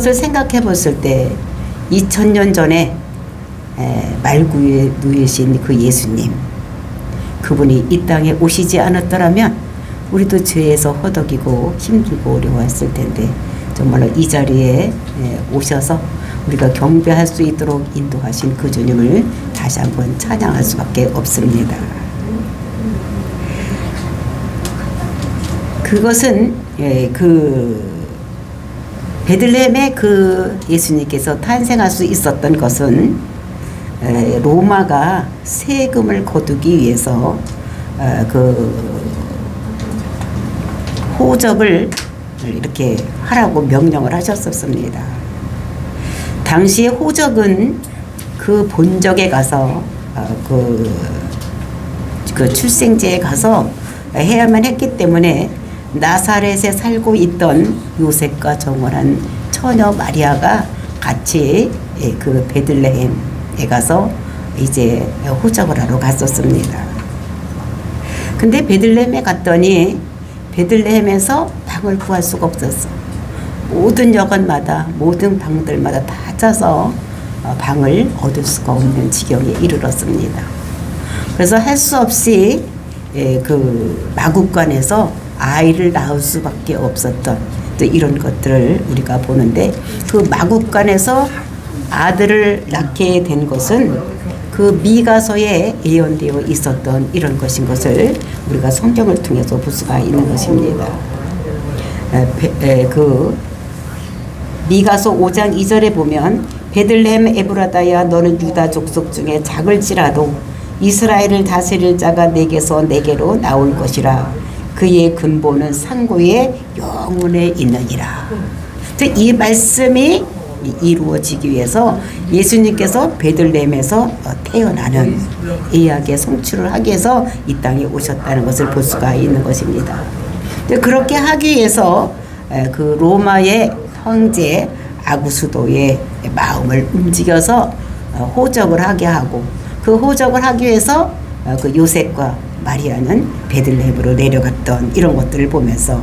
것을 생각해 봤을 때 2000년 전에 에, 말구에 누이신 그 예수님 그분이 이 땅에 오시지 않았더라면 우리도 죄에서 허덕이고 힘들고 어려워했을 텐데 정말로 이 자리에 에, 오셔서 우리가 경배할 수 있도록 인도하신 그 주님을 다시 한번 찬양할 수밖에 없습니다. 그것은 예, 그 베들레헴에 그 예수님께서 탄생할 수 있었던 것은 에, 로마가 세금을 거두기 위해서 어, 그 호적을 이렇게 하라고 명령을 하셨었습니다. 당시에 호적은 그 본적에 가서 어, 그, 그 출생지에 가서 해야만 했기 때문에 나사렛에 살고 있던 요셉과 정원한 처녀 마리아가 같이 예, 그 베들레헴에 가서 이제 호적을 하러 갔었습니다. 근데 베들레헴에 갔더니 베들레헴에서 방을 구할 수가 없었어. 모든 여관마다 모든 방들마다 다 짜서 어, 방을 얻을 수가 없는 지경에 이르렀습니다. 그래서 할 수 없이 예, 그 마국간에서 아이를 낳을 수밖에 없었던 또 이런 것들을 우리가 보는데 그 마국간에서 아들을 낳게 된 것은 그 미가서에 예언되어 있었던 이런 것인 것을 우리가 성경을 통해서 볼 수가 있는 것입니다. 그 미가서 5장 2절에 보면 베들레헴 에브라다야 너는 유다 족속 중에 작을지라도 이스라엘을 다스릴 자가 내게서 내게로 나올 것이라 그의 근본은 상고에 영원에 있느니라. 즉, 이 말씀이 이루어지기 위해서 예수님께서 베들레헴에서 어, 태어나는 이야기의 성취를 하기 위해서 이 땅에 오셨다는 것을 볼 수가 있는 것입니다. 그렇게 하기 위해서 에, 그 로마의 황제 아구수도의 마음을 움직여서 어, 호적을 하게 하고 그 호적을 하기 위해서 어, 그 요셉과 마리아는 베들레헴으로 내려갔던 이런 것들을 보면서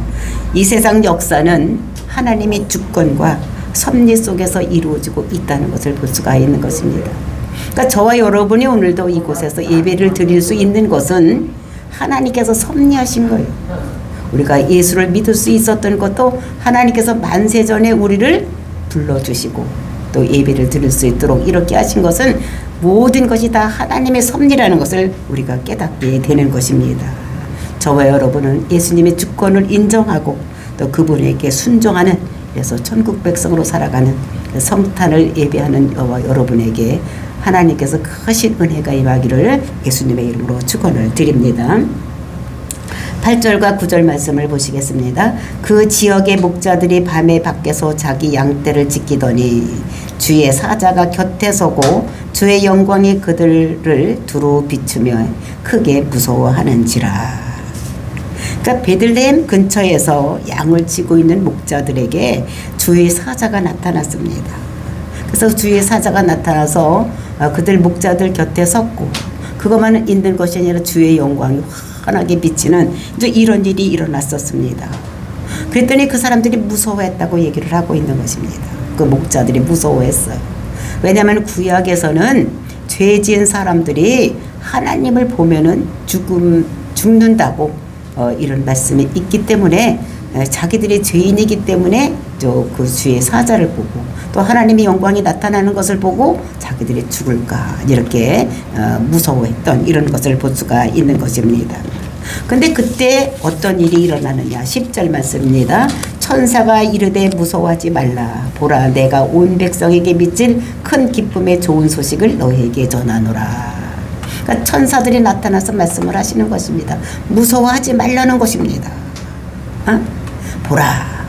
이 세상 역사는 하나님의 주권과 섭리 속에서 이루어지고 있다는 것을 볼 수가 있는 것입니다. 그러니까 저와 여러분이 오늘도 이곳에서 예배를 드릴 수 있는 것은 하나님께서 섭리하신 거예요. 우리가 예수를 믿을 수 있었던 것도 하나님께서 만세 전에 우리를 불러주시고 또 예배를 드릴 수 있도록 이렇게 하신 것은 모든 것이 다 하나님의 섭리라는 것을 우리가 깨닫게 되는 것입니다. 저와 여러분은 예수님의 주권을 인정하고 또 그분에게 순종하는 그래서 천국 백성으로 살아가는 그 성탄을 예배하는 여러분에게 하나님께서 크신 은혜가 임하기를 예수님의 이름으로 축원을 드립니다. 8절과 9절 말씀을 보시겠습니다. 그 지역의 목자들이 밤에 밖에서 자기 양떼를 지키더니 주의 사자가 곁에 서고 주의 영광이 그들을 두루 비추며 크게 무서워하는지라. 그러니까 베들레헴 근처에서 양을 치고 있는 목자들에게 주의 사자가 나타났습니다. 그래서 주의 사자가 나타나서 어, 그들 목자들 곁에 섰고 그것만 있는 것이 아니라 주의 영광이 환하게 비치는 이제 이런 일이 일어났었습니다. 그랬더니 그 사람들이 무서워했다고 얘기를 하고 있는 것입니다. 그 목자들이 무서워했어요. 왜냐하면 구약에서는 죄 지은 사람들이 하나님을 보면은 죽음 죽는다고 어, 이런 말씀이 있기 때문에 에, 자기들이 죄인이기 때문에 저그 주의 사자를 보고 또 하나님의 영광이 나타나는 것을 보고 자기들이 죽을까 이렇게 어, 무서워했던 이런 것을 볼 수가 있는 것입니다. 근데 그때 어떤 일이 일어나느냐 10절 말씀입니다. 천사가 이르되 무서워하지 말라 보라 내가 온 백성에게 미칠 큰 기쁨의 좋은 소식을 너희에게 전하노라. 그러니까 천사들이 나타나서 말씀을 하시는 것입니다. 무서워하지 말라는 것입니다. 어? 보라.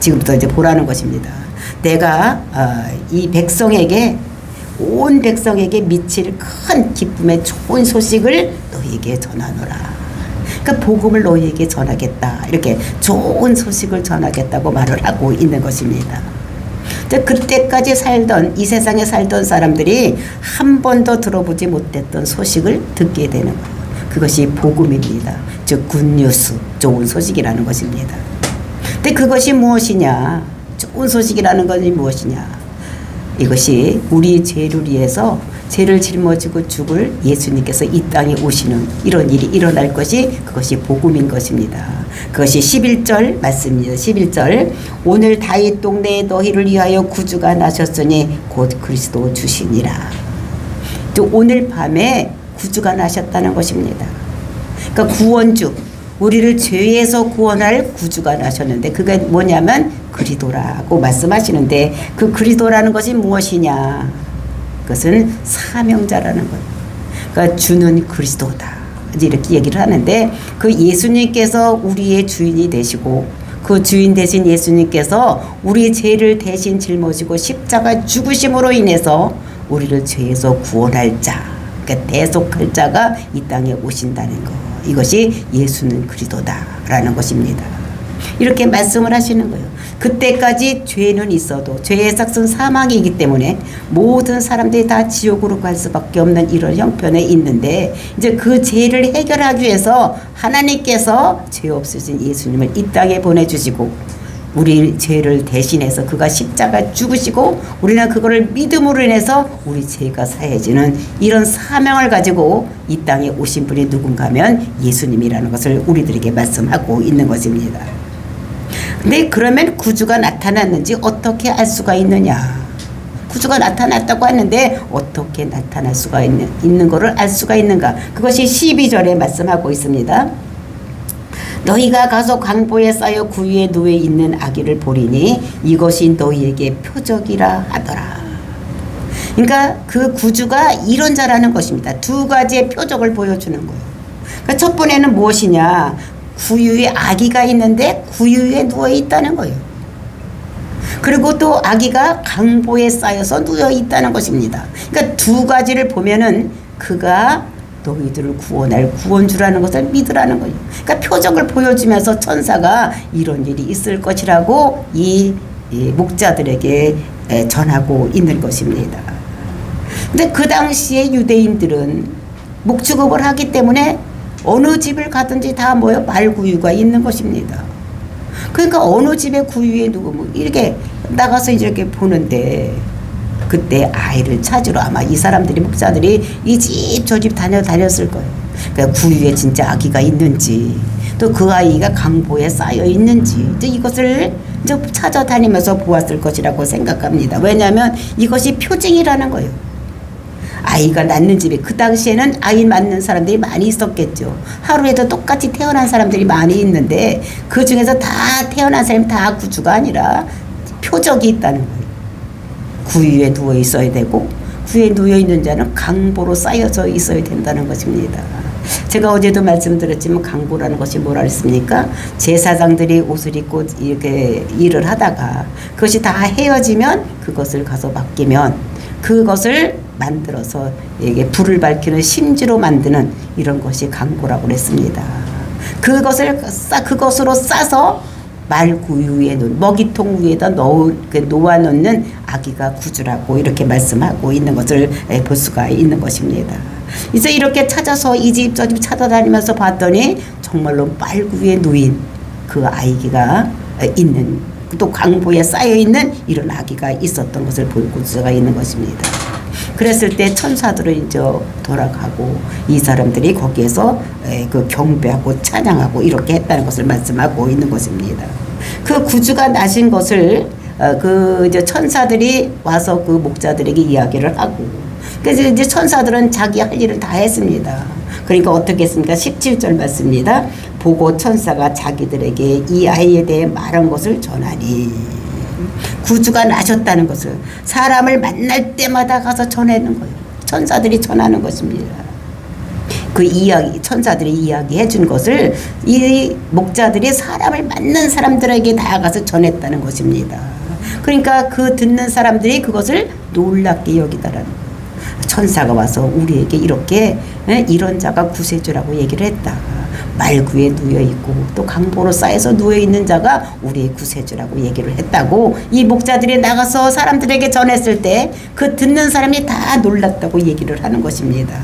지금부터 이제 보라는 것입니다. 내가 어, 이 백성에게 온 백성에게 미칠 큰 기쁨의 좋은 소식을 너희에게 전하노라. 그러니까 복음을 너희에게 전하겠다. 이렇게 좋은 소식을 전하겠다고 말을 하고 있는 것입니다. 그때까지 살던 이 세상에 살던 사람들이 한 번도 들어보지 못했던 소식을 듣게 되는 거예요. 그것이 복음입니다. 즉 굿뉴스, 좋은 소식이라는 것입니다. 근데 그것이 무엇이냐? 좋은 소식이라는 것이 무엇이냐? 이것이 우리 죄를 위해서 죄를 짊어지고 죽을 예수님께서 이 땅에 오시는 이런 일이 일어날 것이 그것이 복음인 것입니다. 그것이 11절 말씀입니다. 11절 오늘 다윗 동네에 너희를 위하여 구주가 나셨으니 곧 그리스도 주시니라. 또 오늘 밤에 구주가 나셨다는 것입니다. 그러니까 구원주 우리를 죄에서 구원할 구주가 나셨는데 그게 뭐냐면 그리도라고 말씀하시는데 그 그리도라는 것이 무엇이냐? 그것은 사명자라는 것. 그러니까 주는 그리스도다. 이렇게 얘기를 하는데 그 예수님께서 우리의 주인이 되시고 그 주인 되신 예수님께서 우리 죄를 대신 짊어지고 십자가 죽으심으로 인해서 우리를 죄에서 구원할 자, 그러니까 대속할 자가 이 땅에 오신다는 것. 이것이 예수는 그리스도다라는 것입니다. 이렇게 말씀을 하시는 거예요. 그때까지 죄는 있어도 죄의 삭은 사망이기 때문에 모든 사람들이 다 지옥으로 갈 수밖에 없는 이런 형편에 있는데 이제 그 죄를 해결하기 위해서 하나님께서 죄 없으신 예수님을 이 땅에 보내주시고 우리 죄를 대신해서 그가 십자가 죽으시고 우리는 그거를 믿음으로 인해서 우리 죄가 사해지는 이런 사명을 가지고 이 땅에 오신 분이 누군가면 예수님이라는 것을 우리들에게 말씀하고 있는 것입니다. 근데 그러면 구주가 나타났는지 어떻게 알 수가 있느냐? 구주가 나타났다고 하는데 어떻게 나타날 수가 있는 있는 거를 알 수가 있는가? 그것이 12절에 말씀하고 있습니다. 너희가 가서 강보에 쌓여 구유에 누워 있는 아기를 보리니 이것이 너희에게 표적이라 하더라. 그러니까 그 구주가 이런 자라는 것입니다. 두 가지의 표적을 보여주는 거예요. 그러니까 첫 번에는 무엇이냐? 구유에 아기가 있는데 구유에 누워 있다는 거예요. 그리고 또 아기가 강보에 쌓여서 누워 있다는 것입니다. 그러니까 두 가지를 보면은 그가 너희들을 구원할 구원주라는 것을 믿으라는 거예요. 그러니까 표적을 보여주면서 천사가 이런 일이 있을 것이라고 이, 이 목자들에게 에, 전하고 있는 것입니다. 근데 그 당시에 유대인들은 목축업을 하기 때문에 어느 집을 가든지 다 모여 말구유가 있는 것입니다. 그러니까 어느 집에 구유에 누구 뭐 이렇게 나가서 이렇게 보는데 그때 아이를 찾으러 아마 이 사람들이 목사들이 이 집저집 다녀 다녔을 거예요. 그러니까 구유에 진짜 아기가 있는지 또 그 아이가 강보에 쌓여 있는지 이제 이것을 이제 찾아다니면서 보았을 것이라고 생각합니다. 왜냐하면 이것이 표징이라는 거예요. 아이가 낳는 집에 그 당시에는 아이 낳는 사람들이 많이 있었겠죠. 하루에도 똑같이 태어난 사람들이 많이 있는데 그 중에서 다 태어난 사람이 다 구주가 아니라 표적이 있다는 거예요. 구유에 누워 있어야 되고 구유에 누워 있는 자는 강보로 쌓여져 있어야 된다는 것입니다. 제가 어제도 말씀드렸지만 강보라는 것이 뭐라 했습니까? 제사장들이 옷을 입고 이렇게 일을 하다가 그것이 다 헤어지면 그것을 가서 맡기면 그것을 만들어서 이게 불을 밝히는 심지로 만드는 이런 것이 강고라고 그랬습니다. 그것을 싸 그것으로 싸서 말구 위에 놓은 먹이통 위에다 넣어 놓아 놓는 아기가 구주라고 이렇게 말씀하고 있는 것을 볼 수가 있는 것입니다. 이제 이렇게 찾아서 이 집 저 집 찾아다니면서 봤더니 정말로 말구 위에 놓인 그 아기가 있는 또 강보에 쌓여 있는 이런 아기가 있었던 것을 볼 수가 있는 것입니다. 그랬을 때 천사들은 이제 돌아가고 이 사람들이 거기에서 그 경배하고 찬양하고 이렇게 했다는 것을 말씀하고 있는 것입니다. 그 구주가 나신 것을 어, 그 이제 천사들이 와서 그 목자들에게 이야기를 하고 그래서 이제 천사들은 자기 할 일을 다 했습니다. 그러니까 어떻게 했습니까? 17절 말씀입니다. 보고 천사가 자기들에게 이 아이에 대해 말한 것을 전하니 구주가 나셨다는 것을 사람을 만날 때마다 가서 전하는 거예요. 천사들이 전하는 것입니다. 그 이야기 천사들이 이야기해 준 것을 이 목자들이 사람을 만난 사람들에게 다가가서 전했다는 것입니다. 그러니까 그 듣는 사람들이 그것을 놀랍게 여기다라는 거예요. 천사가 와서 우리에게 이렇게 이런 자가 구세주라고 얘기를 했다. 말구에 누워 있고 또 강보로 쌓여서 누워 있는 자가 우리의 구세주라고 얘기를 했다고 이 목자들이 나가서 사람들에게 전했을 때 그 듣는 사람이 다 놀랐다고 얘기를 하는 것입니다.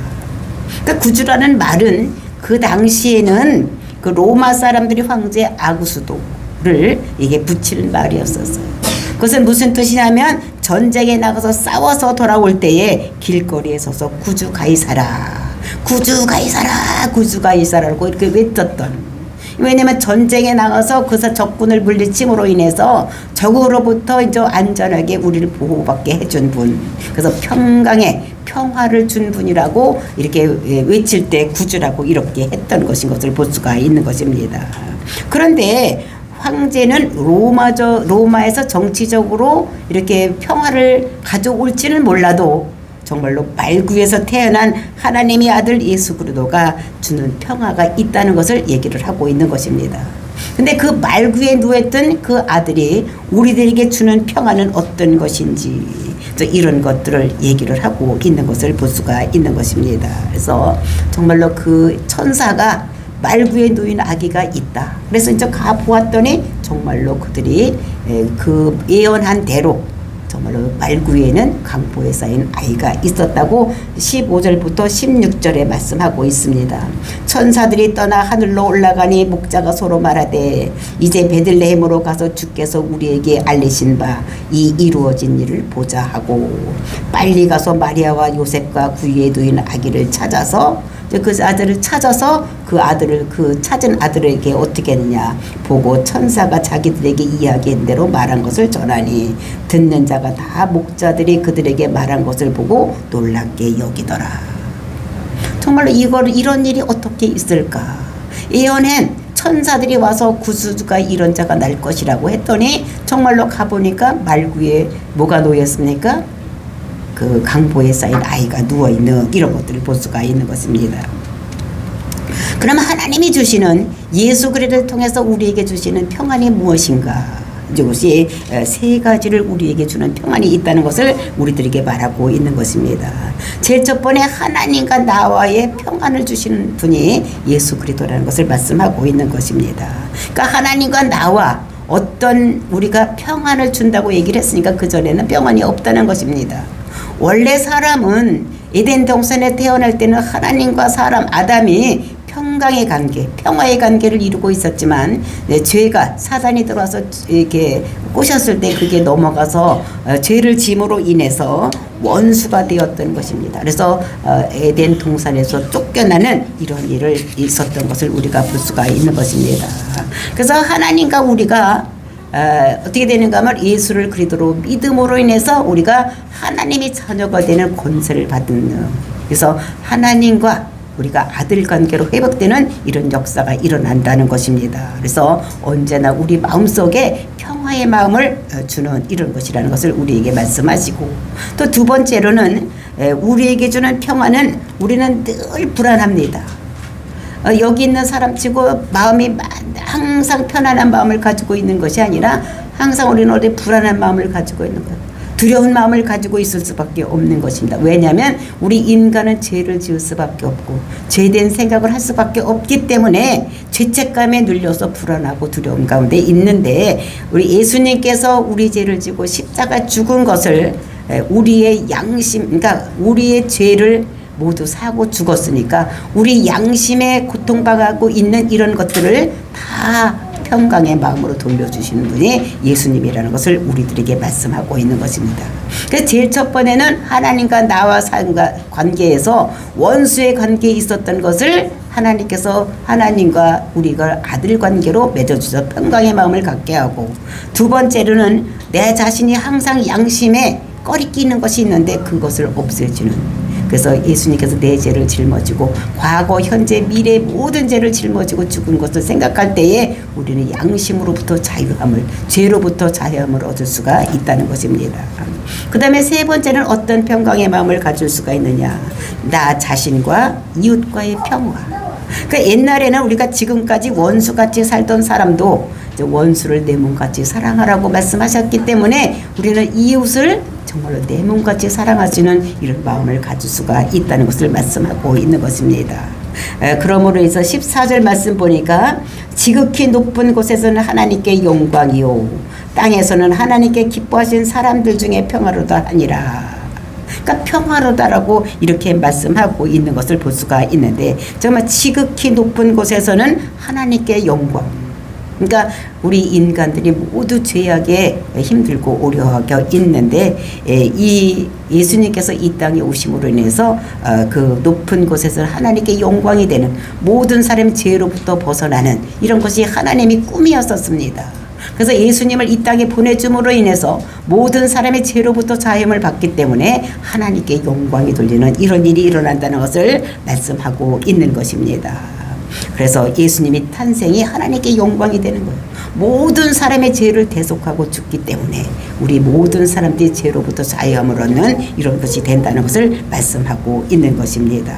그러니까 구주라는 말은 그 당시에는 그 로마 사람들이 황제 아구수도를 이게 붙일 말이었었어요. 그것은 무슨 뜻이냐면 전쟁에 나가서 싸워서 돌아올 때에 길거리에 서서 구주 가이사라 구주 가 이사라 구주 가 이사라고 이렇게 외쳤던 왜냐면 전쟁에 나가서 그사 적군을 물리침으로 인해서 적으로부터 이제 안전하게 우리를 보호받게 해준 분. 그래서 평강에 평화를 준 분이라고 이렇게 외칠 때 구주라고 이렇게 했던 것인 것을 볼 수가 있는 것입니다. 그런데 황제는 로마저 로마에서 정치적으로 이렇게 평화를 가져올지는 몰라도 정말로 말구에서 태어난 하나님의 아들 예수 그리스도가 주는 평화가 있다는 것을 얘기를 하고 있는 것입니다. 근데 그 말구에 누웠던 그 아들이 우리들에게 주는 평화는 어떤 것인지 이런 것들을 얘기를 하고 있는 것을 볼 수가 있는 것입니다. 그래서 정말로 그 천사가 말구에 누인 아기가 있다. 그래서 이제 가 보았더니 정말로 그들이 그 예언한 대로 정말로 말구에는 강보에 쌓인 아이가 있었다고 15절부터 16절에 말씀하고 있습니다. 천사들이 떠나 하늘로 올라가니 목자가 서로 말하되 이제 베들레헴으로 가서 주께서 우리에게 알리신 바 이 이루어진 일을 보자 하고 빨리 가서 마리아와 요셉과 구유에 두인 아기를 찾아서 그 아들을 찾아서 그 아들을 그 찾은 아들에게 어떻게 했느냐 보고 천사가 자기들에게 이야기한 대로 말한 것을 전하니 듣는 자가 다 목자들이 그들에게 말한 것을 보고 놀랍게 여기더라. 정말로 이걸 이런 일이 어떻게 있을까? 예언엔 천사들이 와서 구수가 이런 자가 날 것이라고 했더니 정말로 가보니까 말구에 뭐가 놓였습니까? 그 강보에 쌓인 아이가 누워 있는 이런 것들을 볼 수가 있는 것입니다. 그러면 하나님이 주시는 예수 그리스도를 통해서 우리에게 주시는 평안이 무엇인가? 이것이 세 가지를 우리에게 주는 평안이 있다는 것을 우리들에게 말하고 있는 것입니다. 제일 첫 번에 하나님과 나와의 평안을 주시는 분이 예수 그리스도라는 것을 말씀하고 있는 것입니다. 그러니까 하나님과 나와 어떤 우리가 평안을 준다고 얘기를 했으니까 그 전에는 평안이 없다는 것입니다. 원래 사람은 에덴 동산에 태어날 때는 하나님과 사람 아담이 평강의 관계, 평화의 관계를 이루고 있었지만 네, 죄가 사단이 들어와서 이렇게 꼬셨을 때 그게 넘어가서 어, 죄를 짐으로 인해서 원수가 되었던 것입니다. 그래서 어, 에덴 동산에서 쫓겨나는 이런 일을 있었던 것을 우리가 볼 수가 있는 것입니다. 그래서 하나님과 우리가 어, 어떻게 되는가 하면 예수를 그리스도로 믿음으로 인해서 우리가 하나님의 자녀가 되는 권세를 받는 그래서 하나님과 우리가 아들 관계로 회복되는 이런 역사가 일어난다는 것입니다. 그래서 언제나 우리 마음속에 평화의 마음을 어, 주는 이런 것이라는 것을 우리에게 말씀하시고 또 두 번째로는 우리에게 주는 평화는 우리는 늘 불안합니다. 어, 여기 있는 사람 치고 마음이 항상 편안한 마음을 가지고 있는 것이 아니라 항상 우리는 어디 불안한 마음을 가지고 있는 것. 두려운 마음을 가지고 있을 수밖에 없는 것입니다. 왜냐하면 우리 인간은 죄를 지을 수밖에 없고 죄된 생각을 할 수밖에 없기 때문에 죄책감에 눌려서 불안하고 두려움 가운데 있는데 우리 예수님께서 우리 죄를 지고 십자가 죽은 것을 우리의 양심, 그러니까 우리의 죄를 모두 사고 죽었으니까 우리 양심에 고통받고 있는 이런 것들을 다 평강의 마음으로 돌려주시는 분이 예수님이라는 것을 우리들에게 말씀하고 있는 것입니다. 그 제일 첫 번에는 하나님과 나와 삶과 관계에서 원수의 관계에 있었던 것을 하나님께서 하나님과 우리가 아들 관계로 맺어주셔서 평강의 마음을 갖게 하고 두 번째로는 내 자신이 항상 양심에 꺼리 끼는 것이 있는데 그것을 없애주는 그래서 예수님께서 내 죄를 짊어지고 과거, 현재, 미래 모든 죄를 짊어지고 죽은 것을 생각할 때에 우리는 양심으로부터 자유함을, 죄로부터 자유함을 얻을 수가 있다는 것입니다. 그 다음에 세 번째는 어떤 평강의 마음을 가질 수가 있느냐. 나 자신과 이웃과의 평화. 그 옛날에는 우리가 지금까지 원수같이 살던 사람도 원수를 내 몸같이 사랑하라고 말씀하셨기 때문에 우리는 이웃을 정말로 내 몸같이 사랑하시는 이런 마음을 가질 수가 있다는 것을 말씀하고 있는 것입니다. 그러므로 해서 14절 말씀 보니까 지극히 높은 곳에서는 하나님께 영광이요 땅에서는 하나님께 기뻐하신 사람들 중에 평화로다 하니라. 그러니까 평화로다라고 이렇게 말씀하고 있는 것을 볼 수가 있는데 정말 지극히 높은 곳에서는 하나님께 영광 그러니까 우리 인간들이 모두 죄악에 힘들고 어려워하고 있는데 에, 이 예수님께서 이 땅에 오심으로 인해서 어, 그 높은 곳에서 하나님께 영광이 되는 모든 사람 죄로부터 벗어나는 이런 것이 하나님이 꿈이었었습니다. 그래서 예수님을 이 땅에 보내줌으로 인해서 모든 사람의 죄로부터 자유을 받기 때문에 하나님께 영광이 돌리는 이런 일이 일어난다는 것을 말씀하고 있는 것입니다. 그래서 예수님이 탄생이 하나님께 영광이 되는 거예요. 모든 사람의 죄를 대속하고 죽기 때문에 우리 모든 사람들이 죄로부터 자유함을 얻는 이런 것이 된다는 것을 말씀하고 있는 것입니다.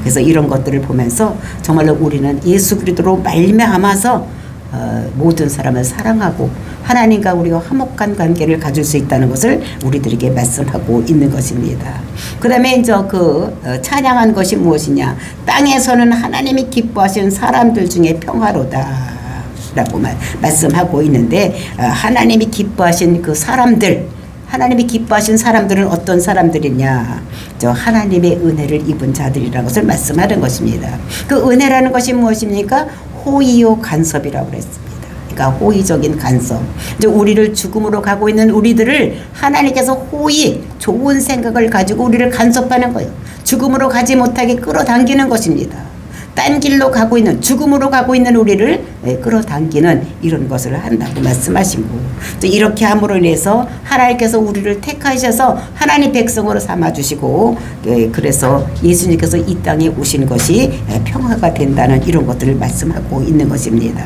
그래서 이런 것들을 보면서 정말로 우리는 예수 그리스도로 말미암아서 어, 모든 사람을 사랑하고 하나님과 우리가 화목한 관계를 가질 수 있다는 것을 우리들에게 말씀하고 있는 것입니다. 그 다음에 이제 그 어, 찬양한 것이 무엇이냐. 땅에서는 하나님이 기뻐하시는 사람들 중에 평화로다. 라고 말, 말씀하고 있는데 어, 하나님이 기뻐하신 그 사람들 하나님이 기뻐하신 사람들은 어떤 사람들이냐? 저 하나님의 은혜를 입은 자들이라는 것을 말씀하는 것입니다. 그 은혜라는 것이 무엇입니까? 호의요 간섭이라고 그랬습니다. 그러니까 호의적인 간섭. 이제 우리를 죽음으로 가고 있는 우리들을 하나님께서 호의, 좋은 생각을 가지고 우리를 간섭하는 거예요. 죽음으로 가지 못하게 끌어당기는 것입니다. 딴 길로 가고 있는 죽음으로 가고 있는 우리를 예, 끌어당기는 이런 것을 한다고 말씀하시고 또 이렇게 함으로 인해서 하나님께서 우리를 택하셔서 하나님 백성으로 삼아 주시고 예, 그래서 예수님께서 이 땅에 오신 것이 예, 평화가 된다는 이런 것들을 말씀하고 있는 것입니다.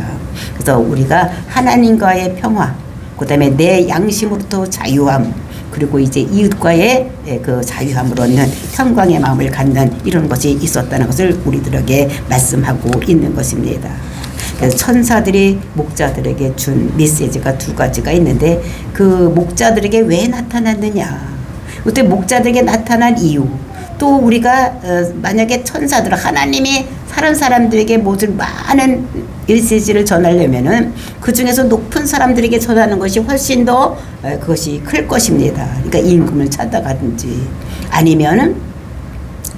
그래서 우리가 하나님과의 평화 그 다음에 내 양심으로부터 자유함 그리고 이제 이웃과의 예, 그 자유함을 얻는 평강의 마음을 갖는 이런 것이 있었다는 것을 우리들에게 말씀하고 있는 것입니다. 그래서 천사들이 목자들에게 준 메시지가 두 가지가 있는데 그 목자들에게 왜 나타났느냐? 그때 목자들에게 나타난 이유. 또 우리가 어, 만약에 천사들 하나님이 다른 사람들에게 모든 많은 메시지를 전하려면은 그 중에서 높은 사람들에게 전하는 것이 훨씬 더 어, 그것이 클 것입니다. 그러니까 임금을 찾아가든지 아니면은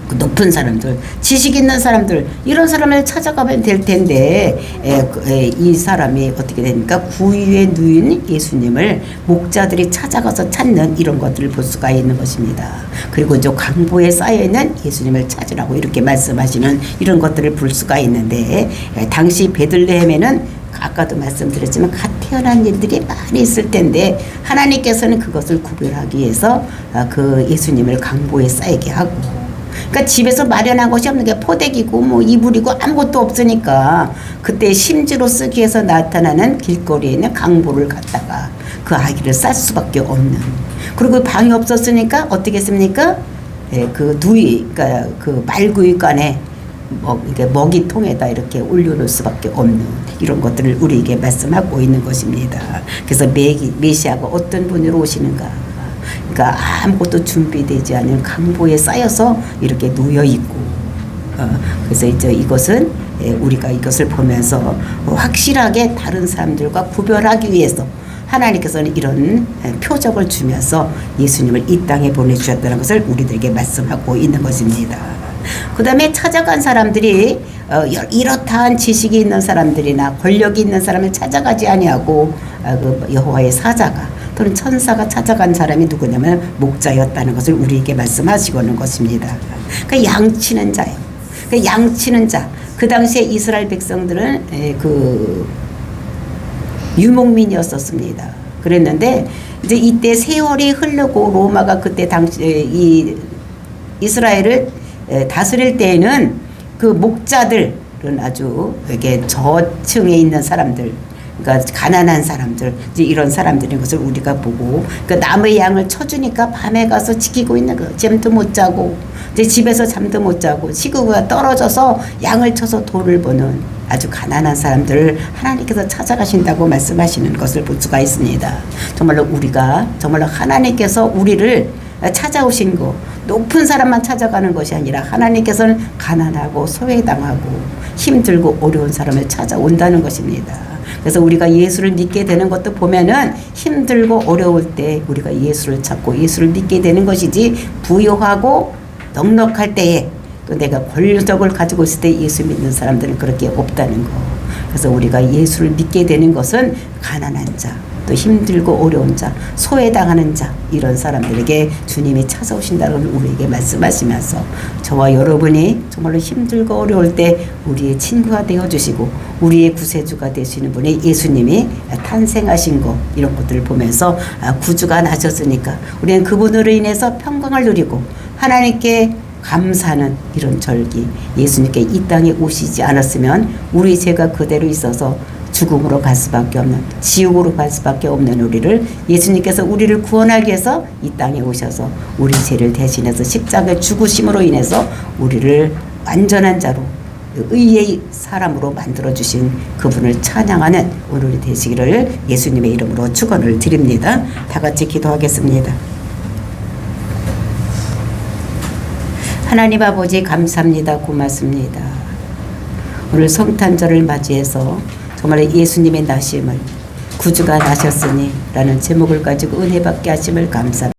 그 높은 사람들, 지식 있는 사람들 이런 사람을 찾아가면 될 텐데 에, 그, 에, 이 사람이 어떻게 됩니까? 구유에 누인 예수님을 목자들이 찾아가서 찾는 이런 것들을 볼 수가 있는 것입니다. 그리고 저 강보에 쌓여 있는 예수님을 찾으라고 이렇게 말씀하시는 이런 것들을 볼 수가 있는데 에, 당시 베들레헴에는 아까도 말씀드렸지만 갓 태어난 일들이 많이 있을 텐데 하나님께서는 그것을 구별하기 위해서 아, 그 예수님을 강보에 쌓이게 하고 그러니까 집에서 마련한 것이 없는 게 포대기고 뭐 이불이고 아무것도 없으니까 그때 심지로 쓰기 위해서 나타나는 길거리에 있는 강보를 갖다가 그 아기를 쌀 수밖에 없는 그리고 방이 없었으니까 어떻게 했습니까? 예, 그 누이 그러니까 그 말구이간에 먹, 이게 먹이통에다 이렇게 올려놓을 수밖에 없는 이런 것들을 우리에게 말씀하고 있는 것입니다. 그래서 메기, 메시아가 어떤 분으로 오시는가? 그러니까 아무것도 준비되지 않은 강보에 쌓여서 이렇게 놓여 있고, 어, 그래서 이제 이것은 예, 우리가 이것을 보면서 확실하게 다른 사람들과 구별하기 위해서 하나님께서는 이런 예, 표적을 주면서 예수님을 이 땅에 보내주셨다는 것을 우리들에게 말씀하고 있는 것입니다. 그 다음에 찾아간 사람들이 어, 여- 이렇다한 지식이 있는 사람들이나 권력이 있는 사람을 찾아가지 아니하고 아, 그 여호와의 사자가 또는 천사가 찾아간 사람이 누구냐면 목자였다는 것을 우리에게 말씀하시고 있는 것입니다. 그 양치는 자예요. 그 양치는 자. 그 당시에 이스라엘 백성들은 에, 그 유목민이었었습니다. 그랬는데 이제 이때 세월이 흐르고 로마가 그때 당시 이 이스라엘을 에, 다스릴 때에는 그 목자들은 아주 이게 저층에 있는 사람들 그러니까 가난한 사람들 이런 사람들인 것을 우리가 보고 그 남의 양을 쳐주니까 밤에 가서 지키고 있는 거 잠도 못 자고 이제 집에서 잠도 못 자고 식구가 떨어져서 양을 쳐서 돈을 버는 아주 가난한 사람들을 하나님께서 찾아가신다고 말씀하시는 것을 볼 수가 있습니다. 정말로 우리가 정말로 하나님께서 우리를 찾아오신 거 높은 사람만 찾아가는 것이 아니라 하나님께서는 가난하고 소외당하고 힘들고 어려운 사람을 찾아온다는 것입니다. 그래서 우리가 예수를 믿게 되는 것도 보면은 힘들고 어려울 때 우리가 예수를 찾고 예수를 믿게 되는 것이지 부유하고 넉넉할 때에 또 내가 권력을 가지고 있을 때 예수 믿는 사람들은 그렇게 없다는 거. 그래서 우리가 예수를 믿게 되는 것은 가난한 자, 또 힘들고 어려운 자, 소외당하는 자 이런 사람들에게 주님이 찾아오신다는 걸 우리에게 말씀하시면서 저와 여러분이 정말로 힘들고 어려울 때 우리의 친구가 되어 주시고 우리의 구세주가 되시는 분이 예수님이 탄생하신 것 이런 것들을 보면서 아, 구주가 나셨으니까 우리는 그분으로 인해서 평강을 누리고 하나님께 감사하는 이런 절기 예수님께 이 땅에 오시지 않았으면 우리 죄가 그대로 있어서 죽음으로 갈 수밖에 없는 지옥으로 갈 수밖에 없는 우리를 예수님께서 우리를 구원하기 위해서 이 땅에 오셔서 우리 죄를 대신해서 십자가에 죽으심으로 인해서 우리를 완전한 자로 의의 사람으로 만들어 주신 그분을 찬양하는 오늘이 되시기를 예수님의 이름으로 축원을 드립니다. 다 같이 기도하겠습니다. 하나님 아버지 감사합니다. 고맙습니다. 오늘 성탄절을 맞이해서 정말 예수님의 나심을 구주가 나셨으니 라는 제목을 가지고 은혜 받게 하심을 감사합니다.